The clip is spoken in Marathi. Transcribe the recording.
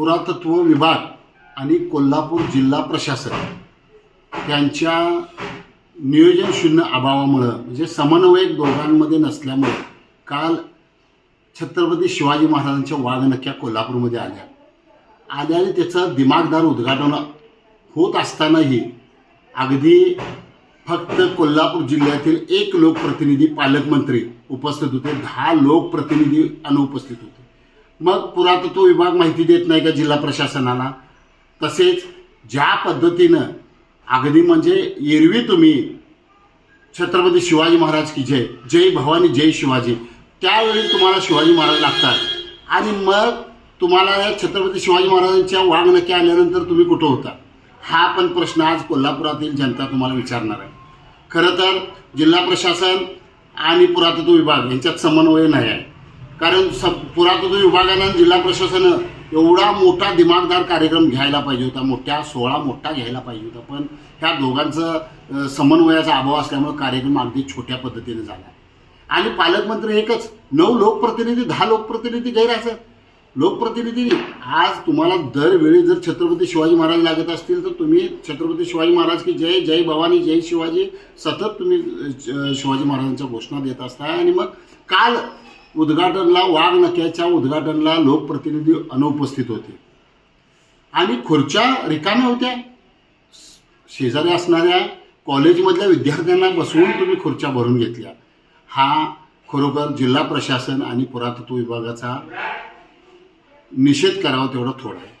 पुरातत्व विभाग आणि कोल्हापूर जिल्हा प्रशासन त्यांच्या नियोजन शून्य अभावामुळं म्हणजे समन्वयक दोघांमध्ये नसल्यामुळे काल छत्रपती शिवाजी महाराजांच्या वाघनक्या कोल्हापूरमध्ये आल्या. आल्या आणि त्याचं दिमागदार उद्घाटन होत असतानाही अगदी फक्त कोल्हापूर जिल्ह्यातील एक लोकप्रतिनिधी पालकमंत्री उपस्थित होते. दहा लोकप्रतिनिधी अनुपस्थित होते. मग पुरातत्व विभाग माहिती देत नाही का जिल्हा प्रशासनाला? तसेच ज्या पद्धतीनं अगदी म्हणजे एरवी तुम्ही छत्रपती शिवाजी महाराज की जय जय भवानी जय शिवाजी त्यावेळी तुम्हाला शिवाजी महाराज लागतात. आणि मग तुम्हाला या छत्रपती शिवाजी महाराजांच्या वागणक्या आल्यानंतर तुम्ही कुठं होता? हा पण प्रश्न आज कोल्हापुरातील जनता तुम्हाला विचारणार आहे. खरं तर जिल्हा प्रशासन आणि पुरातत्व विभाग यांच्यात समन्वय नाही आहे. कारण स पुरातत्व विभागानं आणि जिल्हा प्रशासनानं एवढा मोठा दिमागदार कार्यक्रम घ्यायला पाहिजे होता मोठ्या सोहळा मोठा घ्यायला पाहिजे होता. पण ह्या दोघांचं समन्वयाचा अभाव असल्यामुळे कार्यक्रम अगदी छोट्या पद्धतीने झाला. आणि पालकमंत्री एकच नऊ लोकप्रतिनिधी दहा लोकप्रतिनिधी गैरहजर लोकप्रतिनिधी आज तुम्हाला दरवेळी जर छत्रपती शिवाजी महाराज लागत असतील तर तुम्ही छत्रपती शिवाजी महाराज की जय जय भवानी जय शिवाजी सतत तुम्ही शिवाजी महाराजांच्या घोषणा देत असताय आणि मग काल उद्घाटनला वाघनक्याच्या उद्घाटनला लोकप्रतिनिधी अनुपस्थित होते. आणि खुर्च्या रिकाम्या होत्या. शेजारी असणाऱ्या कॉलेजमधल्या विद्यार्थ्यांना बसवून तुम्ही खुर्च्या भरून घेतल्या. हा खरोखर जिल्हा प्रशासन आणि पुरातत्व विभागाचा निषेध करावा तेवढा थोडा आहे.